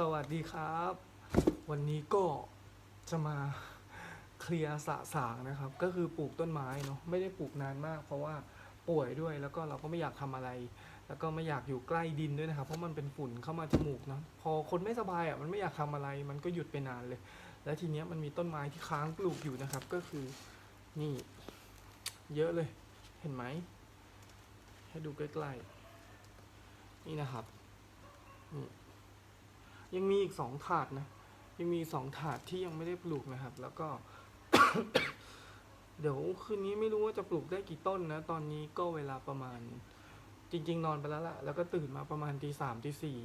สวัสดีครับ วันนี้ก็จะมาเคลียร์สะสางนะครับ ก็คือปลูกต้นไม้เนาะไม่ได้ปลูกนานมาก เพราะว่าป่วยด้วยแล้วก็เราก็ไม่อยากทำอะไร แล้วก็ไม่อยากอยู่ใกล้ดินด้วยนะครับ เพราะมันเป็นฝุ่นเข้ามาจมูกเนาะพอคนไม่สบายอะมันไม่อยากทำอะไร มันก็หยุดไปนานเลย แล้วทีเนี้ยมันมีต้นไม้ที่ค้างปลูกอยู่นะครับ ก็คือนี่ เยอะเลย เห็นไหมให้ดูใกล้ๆนี่นะครับนี่ ยังมีอีกสองถาดนะ ยังมีสองถาดที่ยังไม่ได้ปลูกนะครับ แล้วก็ เดี๋ยวคืนนี้ไม่รู้ว่าจะปลูกได้กี่ต้นนะ ตอนนี้ก็เวลาประมาณ จริง ๆ นอนไปแล้วล่ะแล้วก็ตื่นมาประมาณตีสามตีสี่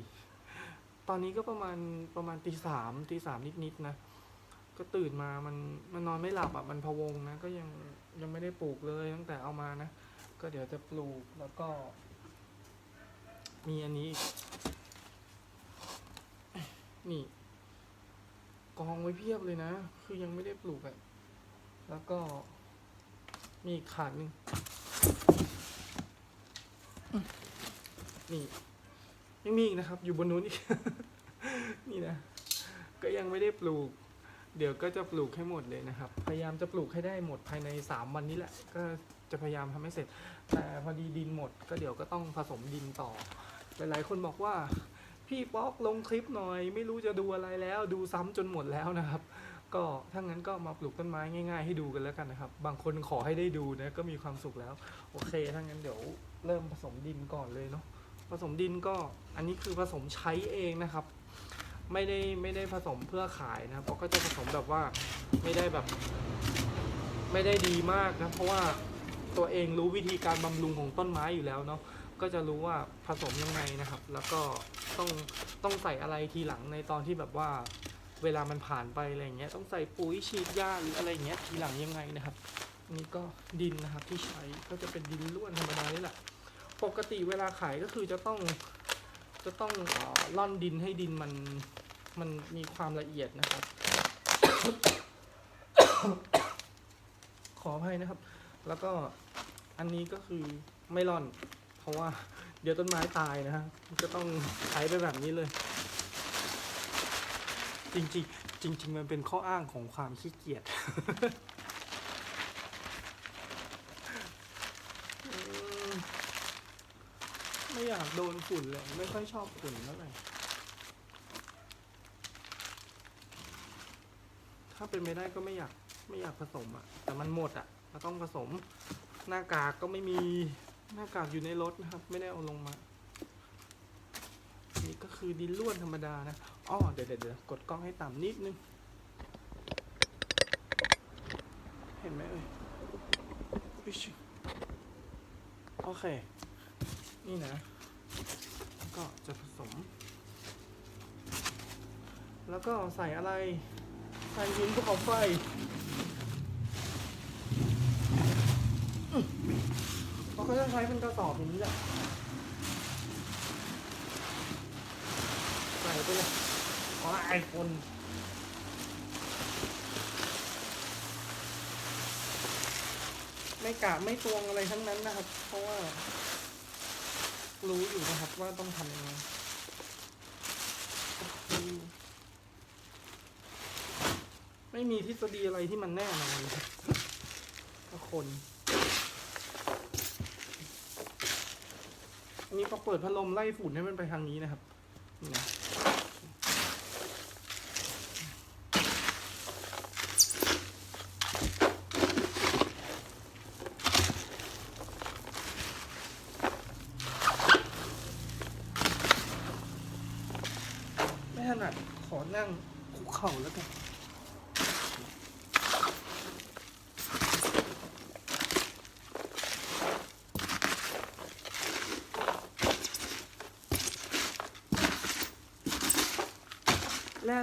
ตอนนี้ก็ประมาณประมาณตีสามตีสามนิดๆนะก็ตื่นมามันมันนอนไม่หลับอะมันพะวงนะ ก็ยังยังไม่ได้ปลูกเลยตั้งแต่เอามานะ ก็เดี๋ยวจะปลูกแล้วก็ มีอันนี้ นี่ กองไว้เพียบเลยนะ คือยังไม่ได้ปลูกอะแล้วก็ มีอีกขาดหนึ่งนี่ยังมีอีกนะครับ อยู่บนนู้นอีก นี่นะ ก็ยังไม่ได้ปลูก เดี๋ยวก็จะปลูกให้หมดเลยนะครับ พยายามจะปลูกให้ได้หมดภายในสามวันนี้แหละ ก็จะพยายามทำให้เสร็จ แต่พอดีดินหมด ก็เดี๋ยวก็ต้องผสมดินต่อ หลายๆ คนบอกว่า พี่ป๊อกลงคลิปหน่อย ไม่รู้จะดูอะไรแล้ว ดูซ้ำจนหมดแล้วนะครับ ก็ถ้างั้นก็มาปลูกต้นไม้ง่ายๆ ให้ดูกันแล้วกันนะครับ บางคนขอให้ได้ดูนะก็มีความสุขแล้ว โอเคถ้างั้นเดี๋ยวเริ่มผสมดินก่อนเลยเนาะผสมดินก็อันนี้คือผสมใช้เองนะครับ ไม่ได้ไม่ได้ผสมเพื่อขายนะเพราะก็จะผสมแบบว่าไม่ได้แบบ ไม่ได้ดีมากนะเพราะว่าตัวเองรู้วิธีการบำรุงของต้นไม้อยู่แล้วเนาะ ก็จะรู้ว่าผสมยังไงนะครับ แล้วก็ต้องต้องใส่อะไรทีหลังในตอนที่แบบว่าเวลามันผ่านไปอะไรเงี้ยต้องใส่ปุ๋ยฉีดยาหรืออะไรเงี้ยทีหลังยังไงนะครับนนี้ก็ดินนะครับที่ใช้ก็จะเป็นดินล้วนธรรมดานี่แหละปกติเวลาขายก็คือจะต้องจะต้องเอ่อร่อนดินให้ดินมันมันมีความละเอียดนะครับ ขออภัยนะครับ แล้วก็อันนี้ก็คือไม่ร่อน เพราะว่าเดี๋ยวต้นไม้ตายนะฮะก็ต้องใช้ไปแบบนี้เลย จริงๆ จริง ๆ มันเป็นข้ออ้างของความขี้เกียจไม่อยากโดนฝุ่นเลย ไม่ค่อยชอบฝุ่นเท่าไหร่ถ้าเป็นไม่ได้ก็ไม่อยากไม่อยากผสมอะแต่มันหมดอะเราต้องผสมหน้ากากก็ไม่มี หน้ากากอยู่ในรถนะครับ ไม่ได้เอาลงมา นี่ก็คือดินล้วนธรรมดานะอ้อเดี๋ยวเดี๋ยวกดกล้องให้ต่ำนิดนึง เห็นไหมเอ่ยอิ๊ชโอเค นี่นะ ก็จะผสม แล้วก็ใส่อะไร ใส่หินภูเขาไฟอืม เขาจะใช้เป็นกระสอบอย่างนี้แหละใส่ไปเลยอ๋อไอโฟนไม่กะไม่ตวงอะไรทั้งนั้นนะครับ เพราะว่า รู้อยู่นะครับว่าต้องทำยังไงไม่มีทฤษฎีอะไรที่มันแน่นอนคน นี้พอเปิดพัดลมไล่ฝุ่นให้มันไปทางนี้นะครับนี่ไม่ถนัดขอนั่งคุกเข่าแล้วกัน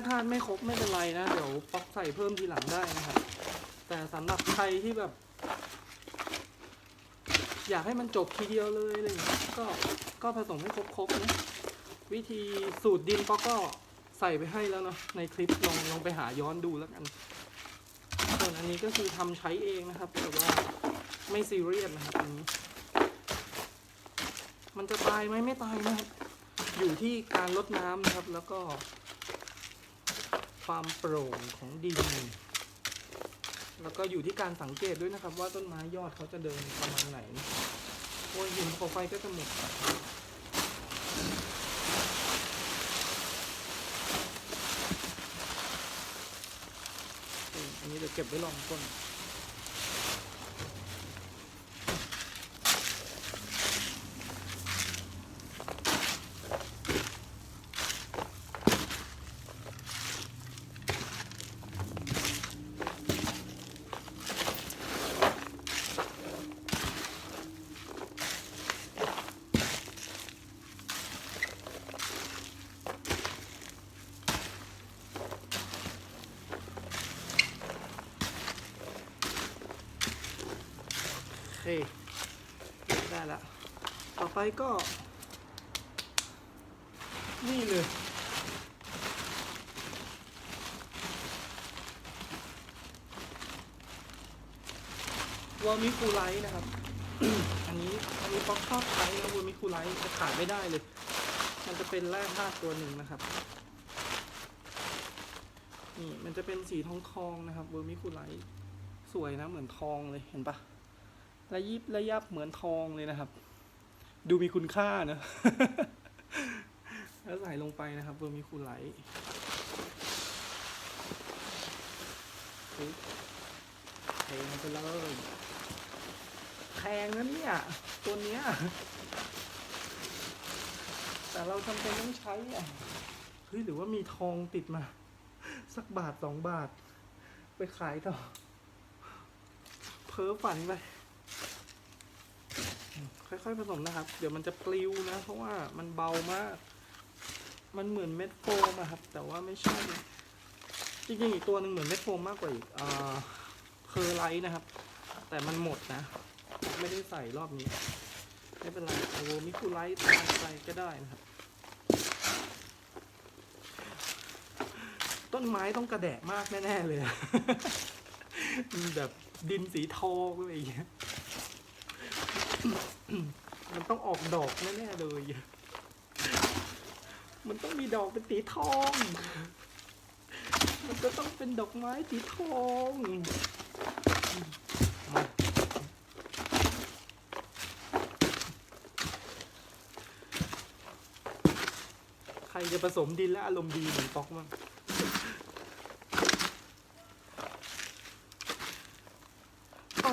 แร่าตุไม่ครบไม่เป็นไรนะ เดี๋ยวป๊อกใส่เพิ่มทีหลังได้นะครับ แต่สำหรับใครที่แบบ อยากให้มันจบทีเดียวเลยอะไรอย่างเงี้ยก็ก็ผสมให้ครบๆนะวิธีสูตรดินป๊อกก็ใส่ไปให้แล้วเนาะในคลิปลองลองไปหาย้อนดูแล้วกันส่วนอันนี้ก็คือทำใช้เองนะครับแต่ว่าไม่ซีเรียสนะครับอันนี้ มันจะตายไหมไม่ตายนะครับอยู่ที่การลดน้ำนะครับแล้วก็ ความโปร่งของดิน แล้วก็อยู่ที่การสังเกตด้วยนะครับ ว่าต้นไม้ยอดเขาจะเดินประมาณไหนโอ้ยหินภูเขาไฟก็จะหมดอันนี้เดี๋ยวเก็บไว้ลองต้น ไปก็ นี่เลย วอร์มิคูไลท์นะครับ อันนี้อันนี้ป๊อกชอบใช้นะวอร์มิคูไลท์จะขาดไม่ได้เลย มันจะเป็นแร่ธาตุตัวหนึ่งนะครับ นี่มันจะเป็นสีทองทองนะครับเวอร์มิคูไลท์สวยนะเหมือนทองเลยเห็นปะระยิบระยับเหมือนทองเลยนะครับ ดูมีคุณค่านะ แล้วใส่ลงไปนะครับเวอร์มิคูไหลท์ปึ๊บเทลงไปเลยแพงนะเนี่ยตัวเนี้ย แต่เราจำเป็นต้องใช้อะเฮ้ยหรือว่ามีทองติดมา สักบาทสองบาท ไปขายต่อ เพ้อฝันไป ค่อยๆผสมนะครับ เดี๋ยวมันจะปลิวนะ เพราะว่ามันเบามาก มันเหมือนเม็ดโฟมอะครับ แต่ว่าไม่ใช่ จริงๆอีกตัวหนึ่งเหมือนเม็ดโฟมมากกว่าอีกอ่าเพอร์ไลท์นะครับ แต่มันหมดนะ ไม่ได้ใส่รอบนี้ ไม่เป็นไรโอ้มิคูไลท์ตามใส่ก็ได้นะครับ ต้นไม้ต้องกระแดะมากแน่ๆเลย แบบดินสีทองอะไรอย่างเงี้ย มันต้องออกดอกแน่ๆเลย มันต้องมีดอกเป็นสีทอง มันจะต้องเป็นดอกไม้สีทองมาใครจะผสมดินและอารมณ์ดีเหมือนป๊อกมั้ง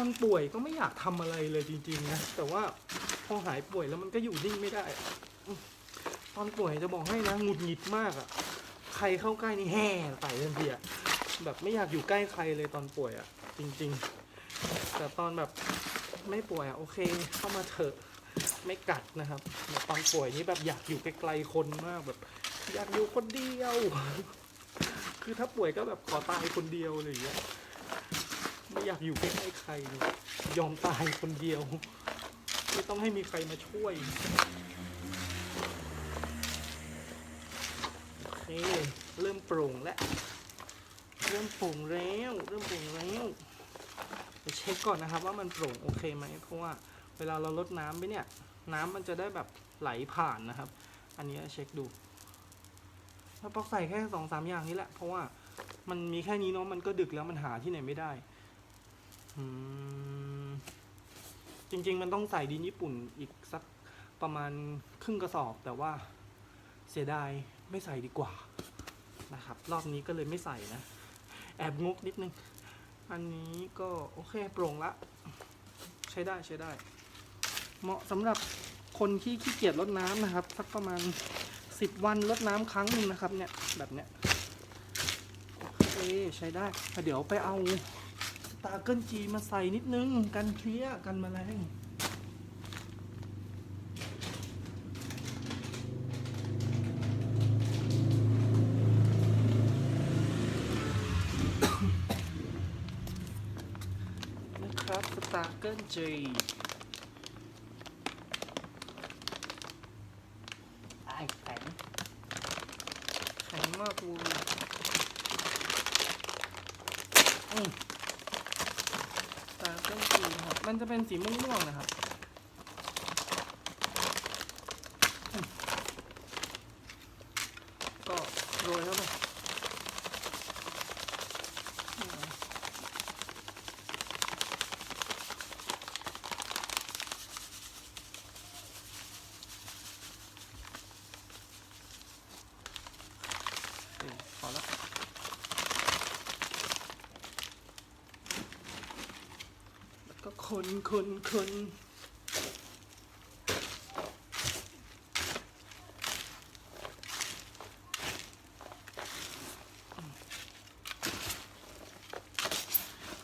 อนป่วยก็ไม่อยากทำอะไรเลยจริงๆนะแต่ว่าพอหายป่วยแล้วมันก็อยู่นิ่งไม่ได้ ตอนป่วยจะบอกให้นะหงุดหงิดมากอะ่ะ ใครเข้าใกล้นี่แห่ใส่ทันทีอะแบบไม่อยากอยู่ใกล้ใครเลยตอนป่วยอะ่ะ จริง ๆ แต่ตอนแบบไม่ป่วยอะ่ะโอเค เข้ามาเถอะไม่กัดนะครับแต่ตอนป่วยนี่แบบอยากอยู่ไกลๆคนมากแบบ อยากอยู่คนเดียว คือถ้าป่วยก็แบบขอตายคนเดียวอะไรอย่างเงี้ย ไม่อยากอยู่ใกล้ๆใครเลยยอมตายคนเดียว ไม่ต้องให้มีใครมาช่วยโอเคเริ่มปร่งแล้ว เริ่มปร่งแล้ว เริ่มปร่งแล้วเดี๋ยวเช็คก่อนนะครับว่ามันปร่งโอเคไหมเพราะว่าเวลาเราลดน้ำไปเนี่ย น้ำมันจะได้แบบไหลผ่านนะครับ อันนี้เช็คดูถ้าปอกใส่แค่สองสามอย่างนี้แหละ เพราะว่ามันมีแค่นี้เนาะมันก็ดึกแล้วมันหาที่ไหนไม่ได้ จริง ๆ มันต้องใส่ดินญี่ปุ่นอีกสักประมาณครึ่งกระสอบ แต่ว่าเสียดายไม่ใส่ดีกว่านะครับ รอบนี้ก็เลยไม่ใส่นะ แอบงกนิดนึง อันนี้ก็โอเคโปร่งละ ใช้ได้ใช้ได้ เหมาะสำหรับคนที่ขี้เกียจรดน้ำนะครับ สักประมาณสิบวันรดน้ำครั้งหนึ่งนะครับเนี่ยแบบเนี้ยโอเคใช้ได้เดี๋ยวไปเอา ตาเกิลจีมาใส่นิดนึง กันเพลี้ยกันแมลงนะครับสตาร์เกิลจีไอ้แข็งแข็งมากเลยอืมตา เส้นจีนครับ มันจะเป็นสีม่วงๆนะครับอืมก็โรยเข้าไป คนคนคน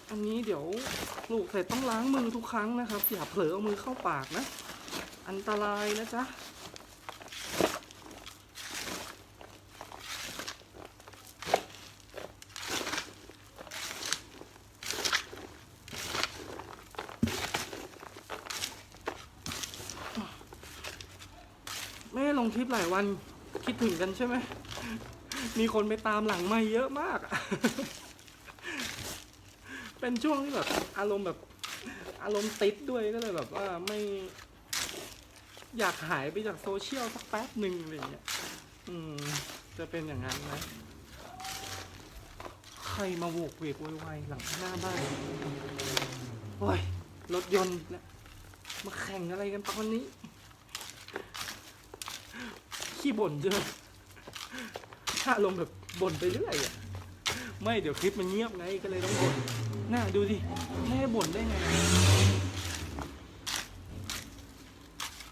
อันนี้เดี๋ยวปลูกเสร็จต้องล้างมือทุกครั้งนะครับ อย่าเผลอเอามือเข้าปากนะ อันตรายนะจ๊ะ ไม่ได้ลงคลิป หลายวันคิดถึงกันใช่ไหม มีคนไปตามหลังไม่เยอะมาก เป็นช่วงที่แบบอารมณ์แบบ อารมณ์ติดด้วยก็เลยแบบว่าไม่ อยากหายไปจากโซเชียลสักแป๊บหนึ่งอะไรอย่างเงี้ย อืม จะเป็นอย่างนั้นไหมใครมาโวกเวกโวยวายหลังหน้าบ้าน โอ้ย รถยนต์อีกแล้วมาแข่งอะไรกันตอนนี้ ขี้บ่นเยอะถ้าลมณ์แบบบ่นไปเรื่อยอะไม่เดี๋ยวคลิปมันเงียบไงก็เลยต้องบ่นน่าดูดิไม่ให้บ่นได้ไง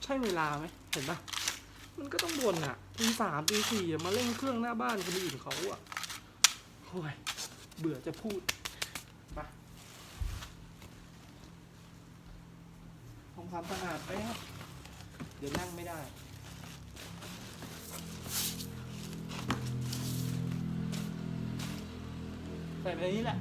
ใช่เวลาไหมเห็นปะมันก็ต้องบ่นอะตีสามตีสี่มาเล่นเครื่องหน้าบ้านคนอื่นเขาอะโอ้ยเบื่อจะพูดไปทำความสะอาดไปครับ เดี๋ยวนั่งไม่ได้ ส่ไปในนี้แหละ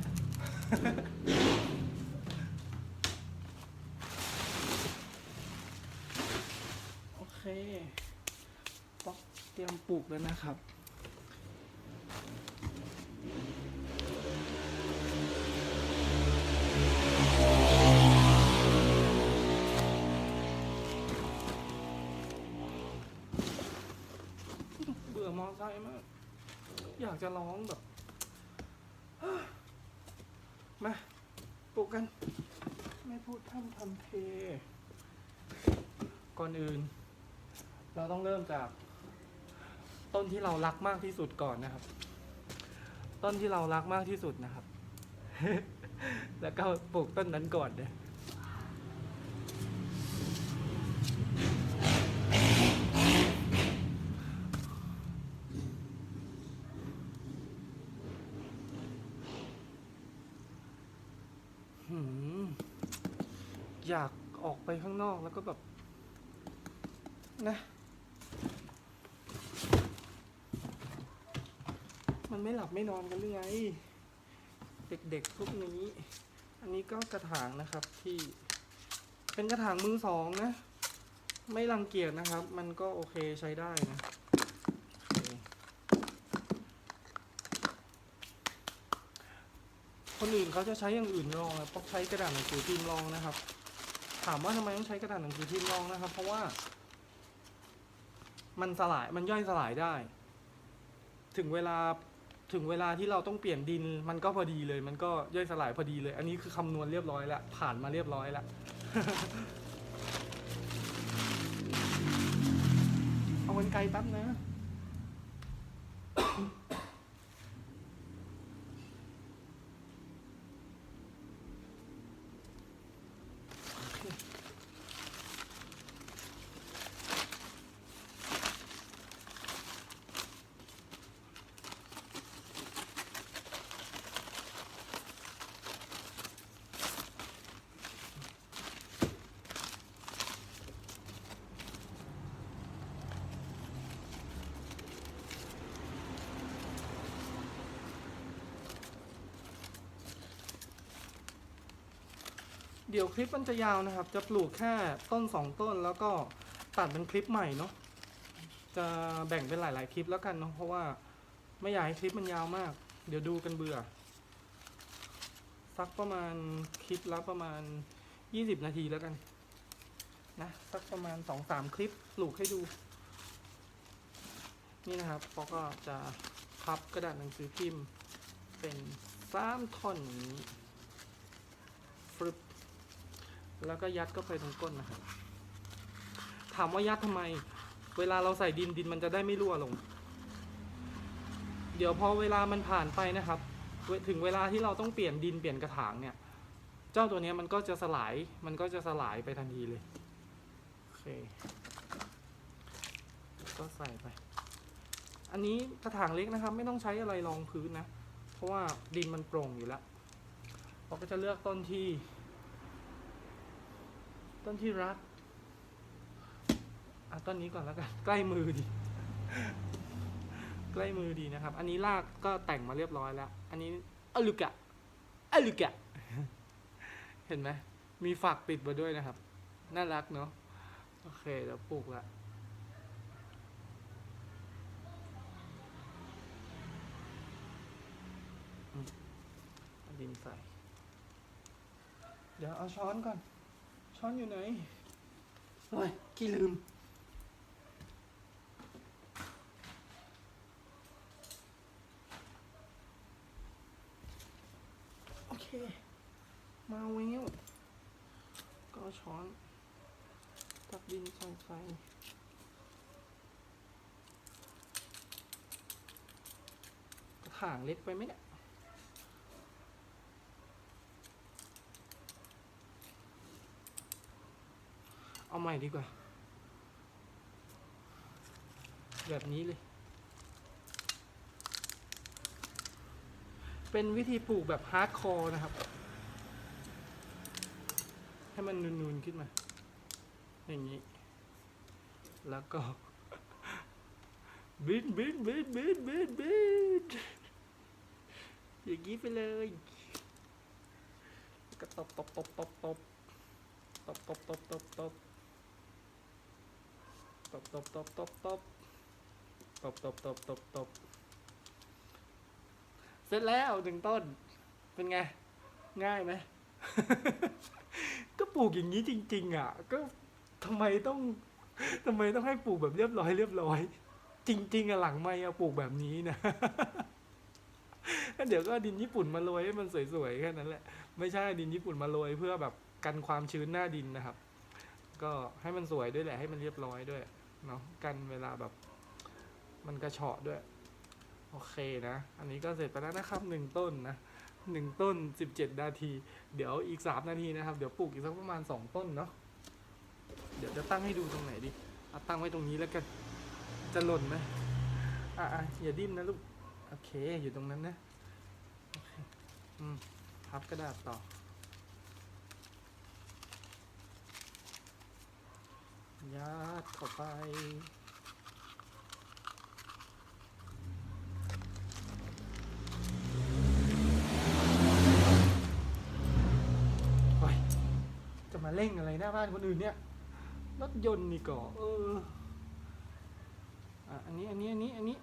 โอเคป๊อกเตรียมปลูกแล้วนะครับเบื่อมอไซค์มาก อยากจะร้องแบบ มาปลูกกัน ไม่พูดทำทำเพ ก่อนอื่น เราต้องเริ่มจาก ต้นที่เรารักมากที่สุดก่อนนะครับ ต้นที่เรารักมากที่สุดนะครับ แล้วก็ปลูกต้นนั้นก่อนเลยหืม อยากออกไปข้างนอกแล้วก็แบบ นะ มันไม่หลับไม่นอนกันหรือไง เด็กๆพวกนี้ อันนี้ก็กระถางนะครับที่ เป็นกระถางมือสองนะ ไม่รังเกียจนะครับ มันก็โอเคใช้ได้นะคนอื่นเขาจะใช้อย่างอื่นรองนะเพราะใช้กระดาษหนังสือพิมพ์รองนะครับ ถามว่าทำไมต้องใช้กระดาษหนังสือพิมพ์รองนะครับ เพราะว่า มันสลายมันย่อยสลายได้ ถึงเวลาถึงเวลาที่เราต้องเปลี่ยนดิน มันก็พอดีเลย มันก็ย่อยสลายพอดีเลย อันนี้คือคำนวณเรียบร้อยแล้ว ผ่านมาเรียบร้อยแล้วเอากันไกลแป๊บนะ เดี๋ยวคลิปมันจะยาวนะครับ จะปลูกแค่ต้นสองต้น แล้วก็ตัดเป็นคลิปใหม่เนาะ จะแบ่งเป็นหลาย ๆ คลิปแล้วกันเนาะ เพราะว่าไม่อยากให้คลิปมันยาวมาก เดี๋ยวดูกันเบื่อ สักประมาณคลิปละประมาณยี่สิบนาทีแล้วกัน นะ สักประมาณสองสามคลิปปลูกให้ดู นี่นะครับปอก็จะพับกระดาษหนังสือพิมพ์ เป็นสามท่อนอย่างนี้ฟึบ แล้วก็ยัดเข้าไปตรงก้นนะครับ ถามว่ายัดทำไม เวลาเราใส่ดินดินมันจะได้ไม่รั่วลง เดี๋ยวพอเวลามันผ่านไปนะครับ ถึงเวลาที่เราต้องเปลี่ยนดินเปลี่ยนกระถางเนี่ย เจ้าตัวนี้มันก็จะสลาย มันก็จะสลายไปทันทีเลย โอเค ก็ใส่ไป อันนี้กระถางเล็กนะครับ ไม่ต้องใช้อะไรรองพื้นนะ เพราะว่าดินมันโปร่งอยู่แล้วเราก็จะเลือกต้นที่ ต้นที่รักอะต้นนี้ก่อนแล้วกัน ใกล้มือดี ใกล้มือดีนะครับ อันนี้รากก็แต่งมาเรียบร้อยแล้ว อันนี้อลุกะอลุกะ เห็นไหม มีฝักติดมาด้วยนะครับ น่ารักเนาะ โอเคเดี๋ยวปลูกละดินใส่ เดี๋ยวเอาช้อนก่อน ช้อนอยู่ไหนโอ้ยขี้ลืม โอเค มาเวลก็เอาช้อนตักดินใส่ไปกระถางเล็กไปไหมเนี่ย เอาใหม่ดีกว่า แบบนี้เลย เป็นวิธีปลูกแบบฮาร์ดคอร์นะครับ ให้มันนูนๆขึ้นมา อย่างนี้ แล้วก็บินบินบินบินบินบินอย่างนี้ไปเลยก็ตบตบตบตบตบตบตบตบตบตบ ตบตบตบตบตบตบตบตบตบตบเสร็จแล้วหนึ่งต้น เป็นไง ง่ายไหม ก็ปลูกอย่างนี้จริง ๆ อะ ก็ทำไมต้องทำไมต้องให้ปลูกแบบเรียบร้อยเรียบร้อย จริง ๆอะหลังไม่อะปลูกแบบนี้นะแล้วเดี๋ยวก็ดินญี่ปุ่นมาโรยให้มันสวยๆแค่นั้นแหละ ไม่ใช่ดินญี่ปุ่นมาโรยเพื่อแบบกันความชื้นหน้าดินนะครับ ก็ให้มันสวยด้วยแหละให้มันเรียบร้อยด้วย เนาะกันเวลาแบบ มันกระเฉาะด้วย โอเคนะ อันนี้ก็เสร็จไปแล้วนะครับหนึ่งต้นนะหนึ่งต้นสิบเจ็ดนาที เดี๋ยวอีกสามนาทีนะครับ เดี๋ยวปลูกอีกสักประมาณสองต้นเนาะเดี๋ยวจะตั้งให้ดูตรงไหนดีเอาตั้งไว้ตรงนี้แล้วกัน จะหล่นไหมอะอะอย่าดิ้นนะลูก โอเค อยู่ตรงนั้นนะ อืม พับกระดาษต่อ ยัดเข้าไปโอ้ยจะมาเร่งอะไรหน้าบ้านคนอื่นเนี่ย รถยนต์นี่ก่อเอออันนี้อันนี้อันนี้อันนี้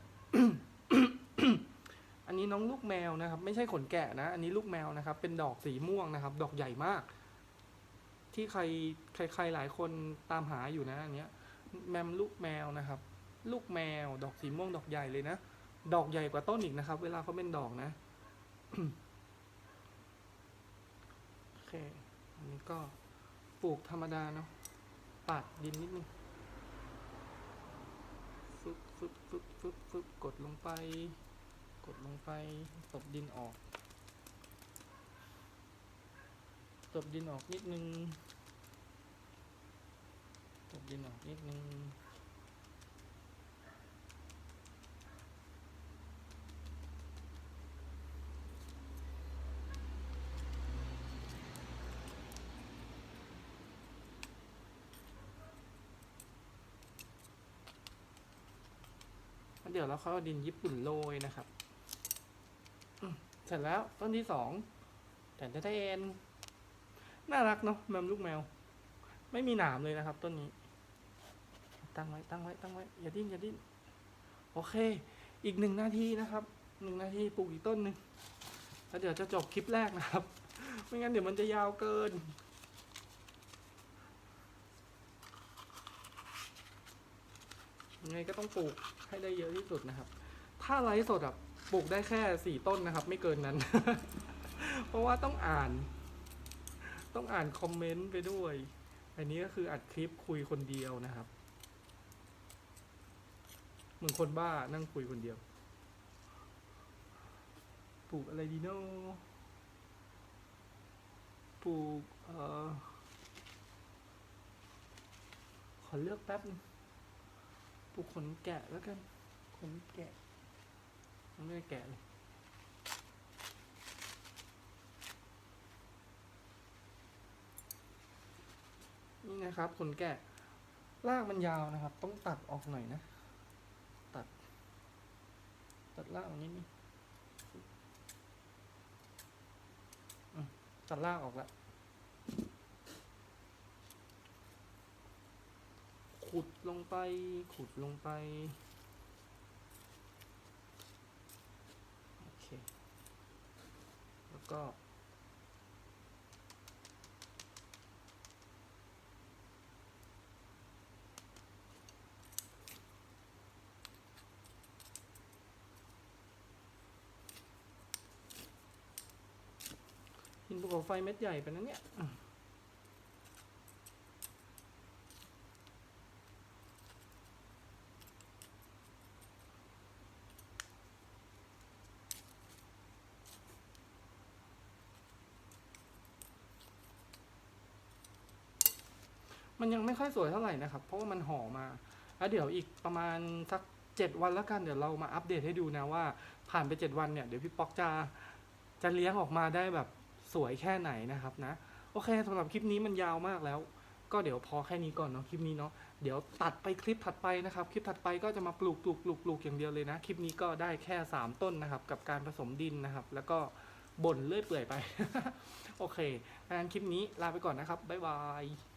อันนี้น้องลูกแมวนะครับ ไม่ใช่ขนแกะนะ อันนี้ลูกแมวนะครับ เป็นดอกสีม่วงนะครับ ดอกใหญ่มาก ที่ใครใครใครหลายคนตามหาอยู่นะอันเนี้ยแมมลูกแมวนะครับ ลูกแมว ดอกสีม่วงดอกใหญ่เลยนะ ดอกใหญ่กว่าต้นอีกนะครับ เวลาเขาเป็นดอกนะโอเคอันนี้ก็ปลูกธรรมดาเนาะปาดดินนิดนึงฟึบฟึบฟึบฟึบฟึบกดลงไป กดลงไปตบดินออก ตบดินออกนิดนึงตบดินออกนิดนึงแล้วเดี๋ยวเราเข้าเอดินญี่ปุ่นโรยนะครับ เสร็จแล้วต้นที่สองแต่แทน น่ารักเนาะแมมลูกแมว ไม่มีหนามเลยนะครับ ต้นนี้ ตั้งไว้ตั้งไว้ตั้งไว้อย่าดิ้นอย่าดิ้นโอเค อีกหนึ่งนาทีนะครับหนึ่งนาทีปลูกอีกต้นหนึ่งแล้วเดี๋ยวจะจบคลิปแรกนะครับ ไม่งั้นเดี๋ยวมันจะยาวเกินยังไงก็ต้องปลูกให้ได้เยอะที่สุดนะครับ ถ้าไลฟ์สดอะปลูกได้แค่สี่ต้นนะครับ ไม่เกินนั้น เพราะว่าต้องอ่าน ต้องอ่านคอมเมนต์ไปด้วย อันนี้ก็คืออัดคลิปคุยคนเดียวนะครับเหมือนคนบ้านั่งคุยคนเดียว ปลูกอะไรดีโน่ปลูกเอ่อขอเลือกแป๊บนึงปลูกขนแกะแล้วกันขนแกะไม่ได้แกะเลย นี่นะครับขนแกะรากมันยาวนะครับ ต้องตัดออกหน่อยนะ ตัด ตัดรากออกนิดนึงตัดรากออกแล้วขุดลงไป ขุดลงไป โอเค แล้วก็ หินภูเขาไฟเม็ดใหญ่ไปนะเนี่ยมมันยังไม่ค่อยสวยเท่าไหร่นะครับ เพราะว่ามันห่อมาแล้วเดี๋ยวอีกประมาณสักเจ็ดวันแล้วกัน เดี๋ยวเรามาอัปเดตให้ดูนะว่าผ่านไปเจ็ดวันเนี่ย เดี๋ยวพี่ป๊อกจะจะเลี้ยงออกมาได้แบบ สวยแค่ไหนนะครับนะ โอเคสำหรับคลิปนี้มันยาวมากแล้ว ก็เดี๋ยวพอแค่นี้ก่อนเนาะคลิปนี้เนาะเดี๋ยวตัดไปคลิปถัดไปนะครับ คลิปถัดไปก็จะมาปลูกปลูกปลูกปลูกอย่างเดียวเลยนะ คลิปนี้ก็ได้แค่ 3 ต้นนะครับ กับการผสมดินนะครับ แล้วก็บ่นเลื่อยเปื่อยไป โอเคงั้นคลิปนี้ลาไปก่อนนะครับบ๊ายบาย